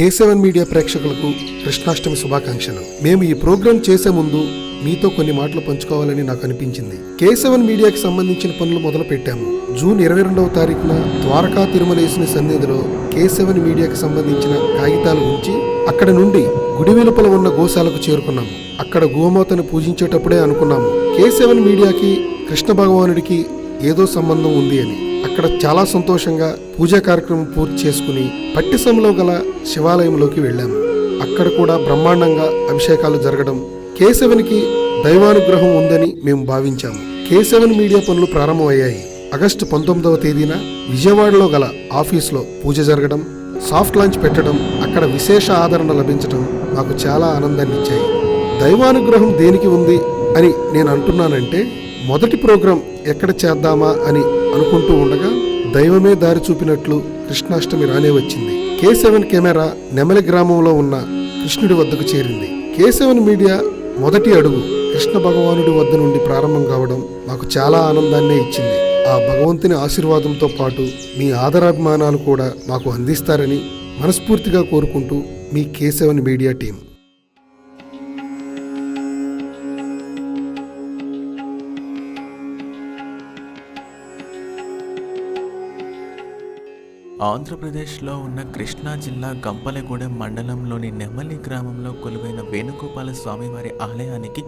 కే seven media ప్రేక్షకులకు కృష్ణాష్టమి శుభాకాంక్షలు. మేము ఈ ప్రోగ్రాం చేసే ముందు మీతో కొన్ని మాటలు పంచుకోవాలని నాకు అనిపించింది. కే సెవెన్ మీడియాకి సంబంధించిన పనులు మొదలు పెట్టాము జూన్ ఇరవై రెండవ తారీఖున ద్వారకా తిరుమలేసిన సన్నిధిలో కే సెవెన్ మీడియాకి సంబంధించిన కాగితాలు ఉంచి అక్కడ నుండి గుడి వెలుపల ఉన్న గోశాలకు చేరుకున్నాము. అక్కడ గోమాతను పూజించేటప్పుడే అనుకున్నాము. కే సెవెన్ మీడియాకి కృష్ణ భగవానుడికి ఏదో సంబంధం ఉంది అని. అక్కడ చాలా సంతోషంగా పూజా కార్యక్రమం పూర్తి చేసుకుని పట్టిసంలో గల శివాలయంలోకి వెళ్ళాము. అక్కడ కూడా బ్రహ్మాండంగా అభిషేకాలు జరగడం కేశవునికి దైవానుగ్రహం ఉందని మేము భావించాము. కేశవన్ మీడియా పనులు ప్రారంభమయ్యాయి. ఆగస్టు పంతొమ్మిదవ తేదీన విజయవాడలో గల ఆఫీస్లో పూజ జరగడం సాఫ్ట్ లాంచ్ పెట్టడం అక్కడ విశేష ఆదరణ లభించడం మాకు చాలా ఆనందాన్ని ఇచ్చాయి. దైవానుగ్రహం దేనికి ఉంది అని నేను అంటున్నానంటే మొదటి ప్రోగ్రాం ఎక్కడ చేద్దామా అని అనుకుంటూ ఉండగా దైవమే దారి చూపినట్లు కృష్ణాష్టమి రానే వచ్చింది. కే సెవెన్ కెమెరా నెమలి గ్రామంలో ఉన్న కృష్ణుడి వద్దకు చేరింది. కే సెవెన్ మీడియా మొదటి అడుగు కృష్ణ భగవానుడి వద్ద నుండి ప్రారంభం కావడం మాకు చాలా ఆనందాన్నే ఇచ్చింది. ఆ భగవంతుని ఆశీర్వాదంతో పాటు మీ ఆదరాభిమానాలు కూడా మాకు అందిస్తారని మనస్ఫూర్తిగా కోరుకుంటూ మీ కే సెవెన్ మీడియా టీం. ఆంధ్రప్రదేశ్లో ఉన్న కృష్ణా జిల్లా గంపలగూడెం మండలంలోని నెమలి గ్రామంలో కొలువైన వేణుగోపాల స్వామివారి ఆలయానికి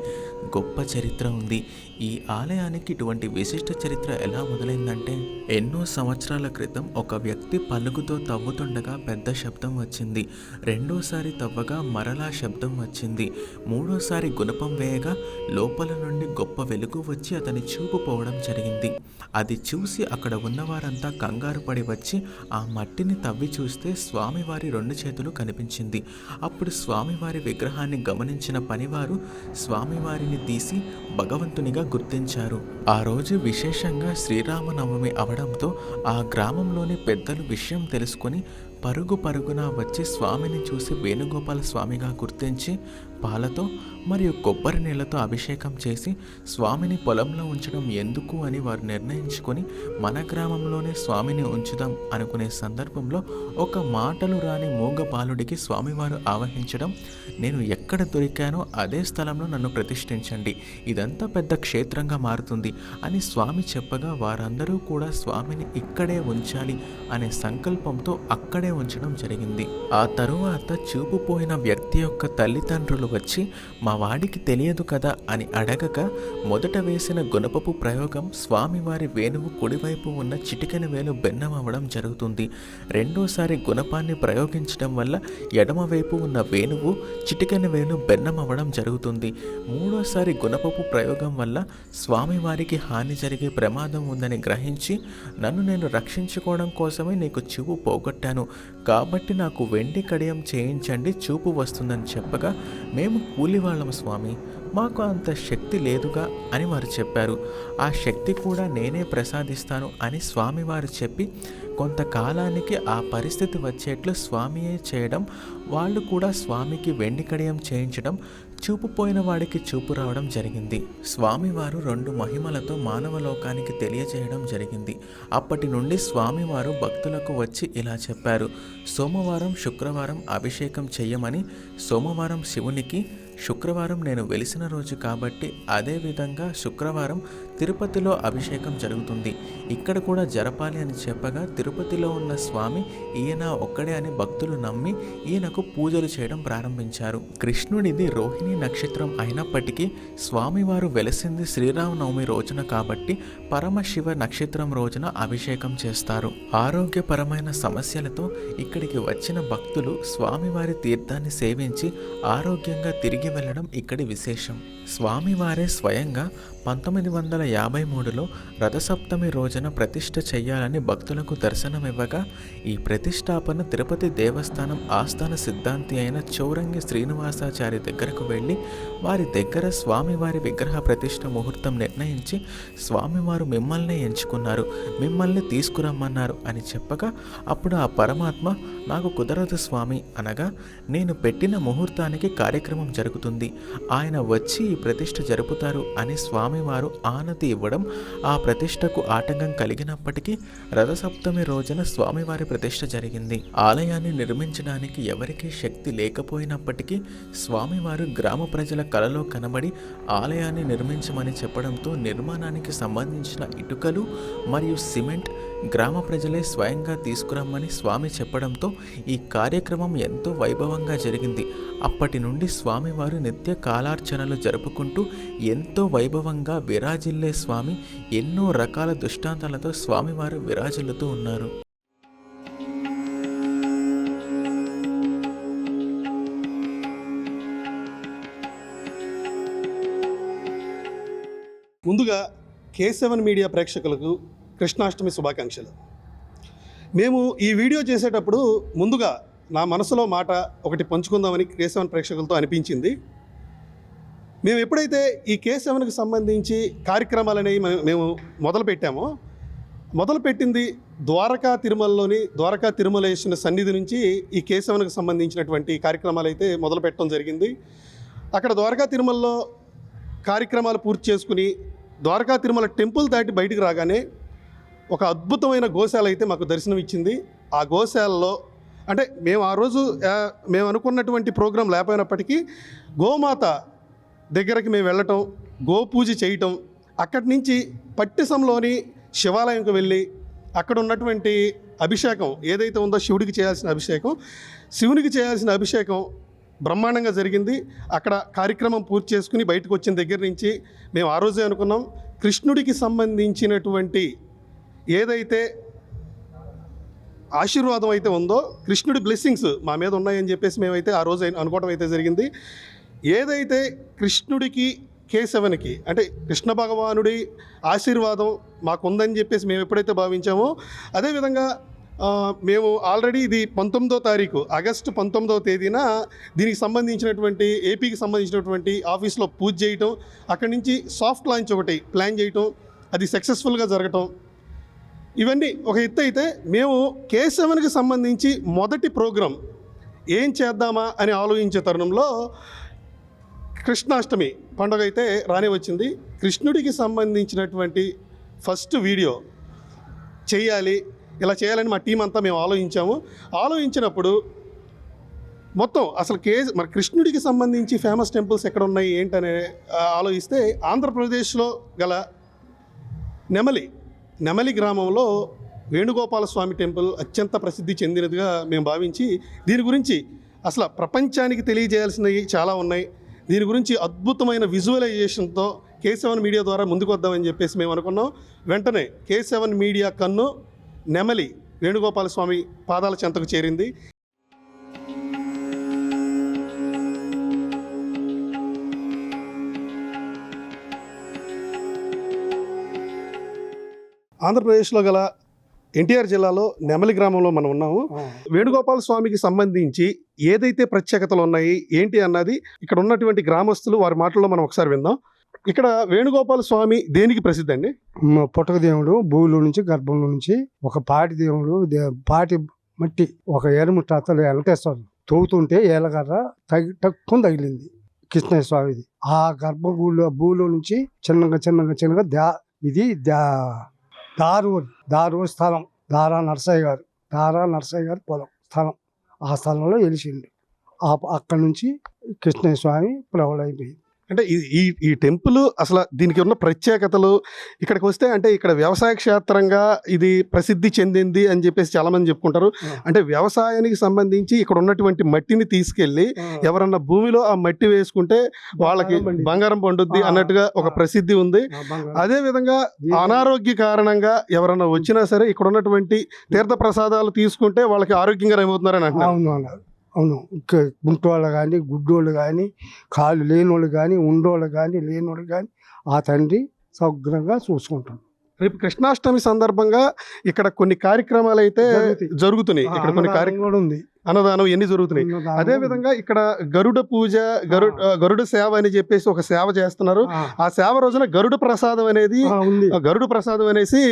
గొప్ప చరిత్ర ఉంది. ఈ ఆలయానికి ఇటువంటి విశిష్ట చరిత్ర ఎలా మొదలైందంటే ఎన్నో సంవత్సరాల క్రితం ఒక వ్యక్తి పలుకుతో తవ్వుతుండగా పెద్ద శబ్దం వచ్చింది. రెండోసారి తవ్వగా మరలా శబ్దం వచ్చింది. మూడోసారి గుణపం వేయగా లోపల నుండి గొప్ప వెలుగు వచ్చి అతని చూపు పోవడం జరిగింది. అది చూసి అక్కడ ఉన్నవారంతా కంగారు పడి వచ్చి ఆ మట్టిని తవ్వి చూస్తే స్వామివారి రెండు చేతులు కనిపించింది. అప్పుడు స్వామివారి విగ్రహాన్ని గమనించిన పనివారు స్వామివారిని తీసి భగవంతునిగా గుర్తించారు. ఆ రోజు విశేషంగా శ్రీరామనవమి అవడంతో ఆ గ్రామంలోని పెద్దలు విషయం తెలుసుకొని పరుగు పరుగున వచ్చి స్వామిని చూసి వేణుగోపాల స్వామిగా గుర్తించి పాలతో మరియు కొబ్బరి నీళ్ళతో అభిషేకం చేసి స్వామిని పొలంలో ఉంచడం ఎందుకు అని వారు నిర్ణయించుకొని మన గ్రామంలోనే స్వామిని ఉంచుదాం అనుకునే సందర్భంలో ఒక మాటలు రాని మూగ బాలుడికి స్వామివారు ఆవహించడం నేను ఎక్కడ దొరికానో అదే స్థలంలో నన్ను ప్రతిష్ఠించండి. ఇదంతా పెద్ద క్షేత్రంగా మారుతుంది అని స్వామి చెప్పగా వారందరూ కూడా స్వామిని ఇక్కడే ఉంచాలి అనే సంకల్పంతో అక్కడే ఉంచడం జరిగింది. ఆ తరువాత చూపు పోయిన వ్యక్తి యొక్క తల్లిదండ్రులు వచ్చి మా వాడికి తెలియదు కదా అని అడగక మొదట వేసిన గుణపపు ప్రయోగం స్వామివారి వేణువు కుడివైపు ఉన్న చిటికెన వేలు బెన్నమవ్వడం జరుగుతుంది. రెండోసారి గుణపాన్ని ప్రయోగించడం వల్ల ఎడమవైపు ఉన్న వేణువు చిటికెన వేలు బెన్నమవ్వడం జరుగుతుంది. మూడోసారి గుణపపు ప్రయోగం వల్ల స్వామివారికి హాని జరిగే ప్రమాదం ఉందని గ్రహించి నన్ను నేను రక్షించుకోవడం కోసమే నీకు చెవు పోగొట్టాను. కాబట్టి నాకు వెండి కడియం చేయించండి చూపు వస్తుందని చెప్పగా మేము కూలివాళ్ళం స్వామి మాకు అంత శక్తి లేదుగా అని వారు చెప్పారు. ఆ శక్తి కూడా నేనే ప్రసాదిస్తాను అని స్వామివారు చెప్పి కొంతకాలానికి ఆ పరిస్థితి వచ్చేట్లు స్వామియే చేయడం వాళ్ళు కూడా స్వామికి వెండి కడియం చేయించడం చూపు పోయిన వాడికి చూపు రావడం జరిగింది. స్వామివారు రెండు మహిమలతో మానవ లోకానికి తెలియజేయడం జరిగింది. అప్పటి నుండి స్వామివారు భక్తులకు వచ్చి ఇలా చెప్పారు. సోమవారం శుక్రవారం అభిషేకం చెయ్యమని సోమవారం శివునికి శుక్రవారం నేను వెలిసిన రోజు కాబట్టి అదే విధంగా శుక్రవారం తిరుపతిలో అభిషేకం జరుగుతుంది. ఇక్కడ కూడా జరపాలి అని చెప్పగా తిరుపతిలో ఉన్న స్వామి ఈయన ఒక్కడే అని భక్తులు నమ్మి ఈయనకు పూజలు చేయడం ప్రారంభించారు. కృష్ణుడిది రోహిణి నక్షత్రం అయినప్పటికీ స్వామివారు వెలసింది శ్రీరామనవమి రోజున కాబట్టి పరమశివ నక్షత్రం రోజున అభిషేకం చేస్తారు. ఆరోగ్యపరమైన సమస్యలతో ఇక్కడికి వచ్చిన భక్తులు స్వామివారి తీర్థాన్ని సేవించి ఆరోగ్యంగా తిరిగి వెళ్ళడం ఇక్కడి విశేషం. స్వామివారే స్వయంగా పంతొమ్మిది వందల యాభై మూడులో రథసప్తమి రోజున ప్రతిష్ఠ చేయాలని భక్తులకు దర్శనమివ్వగా ఈ ప్రతిష్టాపన తిరుపతి దేవస్థానం ఆస్థాన సిద్ధాంతి అయిన చౌరంగి శ్రీనివాసాచారి దగ్గరకు వెళ్ళి వారి దగ్గర స్వామివారి విగ్రహ ప్రతిష్ఠ ముహూర్తం నిర్ణయించి స్వామివారు మిమ్మల్ని ఎంచుకున్నారు మిమ్మల్ని తీసుకురమ్మన్నారు అని చెప్పగా అప్పుడు ఆ పరమాత్మ నాకు కుదరదు స్వామి అనగా నేను పెట్టిన ముహూర్తానికి కార్యక్రమం జరుగుతుంది ఆయన వచ్చి ఈ ప్రతిష్ఠ జరుపుతారు అని స్వామి స్వామివారు ఆనతి ఇవ్వడం ఆ ప్రతిష్టకు ఆటంకం కలిగినప్పటికీ రథసప్తమి రోజున స్వామివారి ప్రతిష్ట జరిగింది. ఆలయాన్ని నిర్మించడానికి ఎవరికీ శక్తి లేకపోయినప్పటికీ స్వామివారు గ్రామ ప్రజల కలలో కనబడి ఆలయాన్ని నిర్మించమని చెప్పడంతో నిర్మాణానికి సంబంధించిన ఇటుకలు మరియు సిమెంట్ గ్రామ ప్రజలే స్వయంగా తీసుకురమ్మని స్వామి చెప్పడంతో ఈ కార్యక్రమం ఎంతో వైభవంగా జరిగింది. అప్పటి నుండి స్వామివారు నిత్య కాలార్చనలు జరుపుకుంటూ ఎంతో వైభవంగా విరాజిల్లే స్వామి ఎన్నో రకాల దృష్టాంతాలతో స్వామివారు విరాజిల్లుతూ ఉన్నారు. ముందుగా కే సెవెన్ మీడియా ప్రేక్షకులకు కృష్ణాష్టమి శుభాకాంక్షలు. మేము ఈ వీడియో చేసేటప్పుడు ముందుగా నా మనసులో మాట ఒకటి పంచుకుందామని కే సెవెన్ ప్రేక్షకులతో అనిపించింది. మేము ఎప్పుడైతే ఈ కే సెవెన్కి సంబంధించి కార్యక్రమాలు అనేవి మేము మొదలుపెట్టామో మొదలుపెట్టింది ద్వారకా తిరుమలలోని ద్వారకా తిరుమలేశ్వర సన్నిధి నుంచి ఈ కే సెవెన్కి సంబంధించినటువంటి కార్యక్రమాలు అయితే మొదలు పెట్టడం జరిగింది. అక్కడ ద్వారకా తిరుమలలో కార్యక్రమాలు పూర్తి చేసుకుని ద్వారకా తిరుమల టెంపుల్ దాటి బయటికి రాగానే ఒక అద్భుతమైన గోశాల అయితే మాకు దర్శనం ఇచ్చింది. ఆ గోశాలలో అంటే మేము ఆ రోజు మేము అనుకున్నటువంటి ప్రోగ్రాం లేకపోయినప్పటికీ గోమాత దగ్గరికి మేము వెళ్ళటం గోపూజ చేయటం అక్కడి నుంచి పట్టిసంలోని శివాలయంకి వెళ్ళి అక్కడ ఉన్నటువంటి అభిషేకం ఏదైతే ఉందో శివుడికి చేయాల్సిన అభిషేకం శివునికి చేయాల్సిన అభిషేకం బ్రహ్మాండంగా జరిగింది. అక్కడ కార్యక్రమం పూర్తి చేసుకుని బయటకు వచ్చిన దగ్గర నుంచి మేము ఆ రోజే అనుకున్నాం. కృష్ణుడికి సంబంధించినటువంటి ఏదైతే ఆశీర్వాదం అయితే ఉందో కృష్ణుడి బ్లెస్సింగ్స్ మా మీద ఉన్నాయని చెప్పేసి మేమైతే ఆ రోజు అనుకోవడం అయితే జరిగింది. ఏదైతే కృష్ణుడికి కేశవనికి అంటే కృష్ణ భగవానుడి ఆశీర్వాదం మాకుందని చెప్పేసి మేము ఎప్పుడైతే భావించామో అదేవిధంగా మేము ఆల్రెడీ ఇది పంతొమ్మిదో తారీఖు ఆగస్టు పంతొమ్మిదవ తేదీన దీనికి సంబంధించినటువంటి ఏపీకి సంబంధించినటువంటి ఆఫీస్లో పూజ చేయటం అక్కడి నుంచి సాఫ్ట్ లాంచ్ ఒకటి ప్లాన్ చేయటం అది సక్సెస్ఫుల్గా జరగటం ఇవన్నీ ఒక ఎత్తు అయితే మేము కేశవన్కి సంబంధించి మొదటి ప్రోగ్రాం ఏం చేద్దామా అని ఆలోచించే తరుణంలో కృష్ణాష్టమి పండుగ అయితే రానే వచ్చింది. కృష్ణుడికి సంబంధించినటువంటి ఫస్ట్ వీడియో చేయాలి ఇలా చేయాలని మా టీం అంతా మేము ఆలోచించాము. ఆలోచించినప్పుడు మొత్తం అసలు కే మన కృష్ణుడికి సంబంధించి ఫేమస్ టెంపుల్స్ ఎక్కడ ఉన్నాయి ఏంటనే ఆలోచిస్తే ఆంధ్రప్రదేశ్లో గల నెమలి నెమలి గ్రామంలో వేణుగోపాల స్వామి టెంపుల్ అత్యంత ప్రసిద్ధి చెందినదిగా మేము భావించి దీని గురించి అసలు ప్రపంచానికి తెలియజేయాల్సినవి చాలా ఉన్నాయి. దీని గురించి అద్భుతమైన విజువలైజేషన్తో కే సెవెన్ మీడియా ద్వారా ముందుకు వద్దామని చెప్పేసి మేము అనుకున్నాం. వెంటనే కే సెవెన్ మీడియా కన్ను నెమలి వేణుగోపాల స్వామి పాదాల చెంతకు చేరింది. ఆంధ్రప్రదేశ్లో గల ఎన్టీఆర్ జిల్లాలో నెమలి గ్రామంలో మనం ఉన్నాము. వేణుగోపాల స్వామికి సంబంధించి ఏదైతే ప్రత్యేకతలు ఉన్నాయి ఏంటి అన్నది ఇక్కడ ఉన్నటువంటి గ్రామస్తులు వారి మాటల్లో మనం ఒకసారి విందాం. ఇక్కడ వేణుగోపాల స్వామి దేనికి ప్రసిద్ధి అండి? పుట్టక దేవుడు భూమిలో నుంచి గర్భంలో నుంచి ఒక పాటి దేవుడు పాటి మట్టి ఒక ఎరుము అతలు వెంకటేశ్వరుడు తవ్వుతుంటే ఏలగర్ర తగి తక్కువ తగిలింది కృష్ణయ్య స్వామిది. ఆ గర్భగుడిలో భూలో నుంచి చిన్నగా చిన్నగా చిన్నగా దా ఇది దా దారూరి దారూరి స్థలం దారా నరసయ్య గారు దారా నరసయ్య గారు పొలం స్థలం. ఆ స్థలంలో వెలిసిండు ఆ అక్కడి నుంచి కృష్ణస్వామి స్వామి ప్రబలైపోయింది అంటే ఈ ఈ టెంపుల్ అసలు దీనికి ఉన్న ప్రత్యేకతలు ఇక్కడికి వస్తే అంటే ఇక్కడ వ్యవసాయ క్షేత్రంగా ఇది ప్రసిద్ధి చెందింది అని చెప్పేసి చాలా మంది చెప్పుకుంటారు అంటే వ్యవసాయానికి సంబంధించి ఇక్కడ ఉన్నటువంటి మట్టిని తీసుకెళ్ళి ఎవరన్నా భూమిలో ఆ మట్టి వేసుకుంటే వాళ్ళకి బంగారం పండుద్ది. అన్నట్టుగా ఒక. ప్రసిద్ధి ఉంది. అదే విధంగా అనారోగ్య కారణంగా ఎవరన్నా వచ్చినా సరే ఇక్కడ ఉన్నటువంటి తీర్థ ప్రసాదాలు తీసుకుంటే వాళ్ళకి ఆరోగ్యంగా ఏమవుతున్నారని అంటున్నారు. అవును. గుంటోళ్ళు కానీ గుడ్డోళ్ళు కానీ కాళ్ళు లేనోళ్ళు కానీ ఉండోళ్ళు కానీ లేనోళ్ళు కానీ ఆ తండ్రి సౌగ్రంగా చూసుకుంటాం రేపు కృష్ణాష్టమి సందర్భంగా ఇక్కడ కొన్ని కార్యక్రమాలు అయితే. జరుగుతున్నాయి. ఇక్కడ కొన్ని కార్యక్రమాలు ఉంది. అన్నదానం ఎన్ని జరుగుతున్నాయి? అదే విధంగా ఇక్కడ గరుడ పూజ గరుడ గరుడ సేవ అని చెప్పేసి ఒక సేవ చేస్తున్నారు. ఆ, సేవ రోజున గరుడ ప్రసాదం అనేది ఆ, ఉంది. ఆ గరుడ ప్రసాదం అనేసి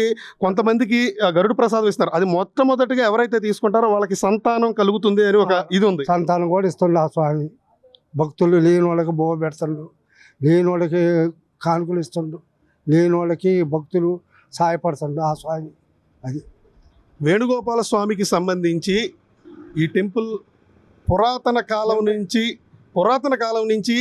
కొంతమందికి గరుడ ప్రసాదం ఇస్తారు అది మొట్టమొదటిగా ఎవరైతే తీసుకుంటారో వాళ్ళకి సంతానం కలుగుతుంది అని ఒక ఇది ఉంది. సంతానం కూడా ఇస్తుండే ఆ స్వామి. భక్తులు లేని వాళ్ళకి బోవ పెడుతుండు లేని వాళ్ళకి కానుకలు ఇస్తుండు లేని వాళ్ళకి భక్తులు సహాయపడుతుండ్రు ఆ స్వామి అది. వేణుగోపాల స్వామికి సంబంధించి ఈ టెంపుల్ పురాతన కాలం నుంచి పురాతన కాలం నుంచి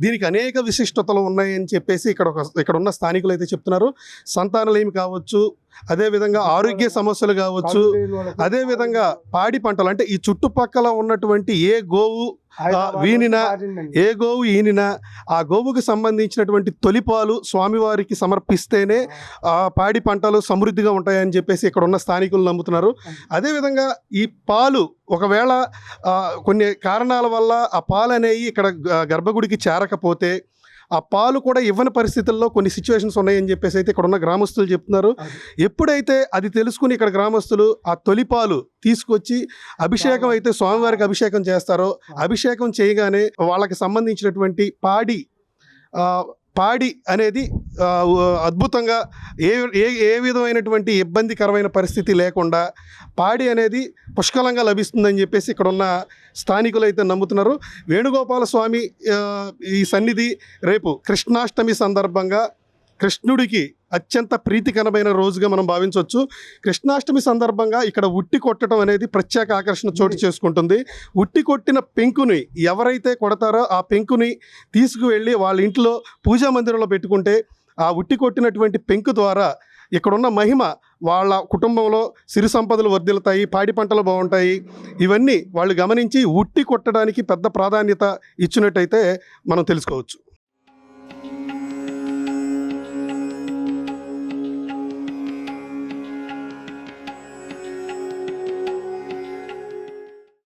దీనికి అనేక విశిష్టతలు ఉన్నాయని చెప్పేసి ఇక్కడ ఒక ఇక్కడ ఉన్న స్థానికులు అయితే చెప్తున్నారు. సంతానలేమి కావచ్చు అదేవిధంగా ఆరోగ్య సమస్యలు కావచ్చు కళ్ళు లేని వాళ్ళకి అదే విధంగా పాడి పంటలు అంటే ఈ చుట్టుపక్కల ఉన్నటువంటి ఏ గోవు వీనిన. ఏ గోవు ఈనినా ఆ గోవుకు సంబంధించినటువంటి తొలిపాలు స్వామివారికి సమర్పిస్తేనే ఆ. పాడి పంటలు సమృద్ధిగా ఉంటాయని చెప్పేసి ఇక్కడ ఉన్న స్థానికులు నమ్ముతున్నారు. అదేవిధంగా ఈ పాలు ఒకవేళ కొన్ని కారణాల వల్ల ఆ పాలు అనేవి ఇక్కడ గర్భగుడికి చేరకపోతే ఆ పాలు కూడా ఇవ్వని పరిస్థితుల్లో కొన్ని సిచ్యువేషన్స్ ఉన్నాయని చెప్పేసి అయితే ఇక్కడ ఉన్న గ్రామస్తులు చెప్తున్నారు. ఎప్పుడైతే అది తెలుసుకుని ఇక్కడ గ్రామస్తులు ఆ తొలిపాలు తీసుకొచ్చి అభిషేకం అయితే స్వామివారికి అభిషేకం చేస్తారో అభిషేకం చేయగానే వాళ్ళకి సంబంధించినటువంటి పాడి పాడి అనేది అద్భుతంగా ఏ ఏ ఏ విధమైనటువంటి ఇబ్బందికరమైన పరిస్థితి లేకుండా పాడి అనేది పుష్కలంగా లభిస్తుందని చెప్పేసి ఇక్కడ ఉన్న స్థానికులు అయితే నమ్ముతున్నారు. వేణుగోపాల స్వామి ఈ సన్నిధి రేపు కృష్ణాష్టమి సందర్భంగా కృష్ణుడికి అత్యంత ప్రీతికరమైన రోజుగా మనం భావించవచ్చు. కృష్ణాష్టమి సందర్భంగా ఇక్కడ ఉట్టి కొట్టడం అనేది ప్రత్యేక ఆకర్షణ చోటు చేసుకుంటుంది. ఉట్టి కొట్టిన పెంకుని ఎవరైతే కొడతారో ఆ పెంకుని తీసుకువెళ్ళి వాళ్ళ ఇంట్లో పూజా మందిరంలో పెట్టుకుంటే ఆ ఉట్టి కొట్టినటువంటి పెంకు ద్వారా ఇక్కడున్న మహిమ వాళ్ళ కుటుంబంలో సిరి సంపదలు వర్ధిల్లుతాయి పాడి పంటలు బాగుంటాయి. ఇవన్నీ వాళ్ళు గమనించి ఉట్టి కొట్టడానికి పెద్ద ప్రాధాన్యత ఇచ్చినట్టయితే మనం తెలుసుకోవచ్చు.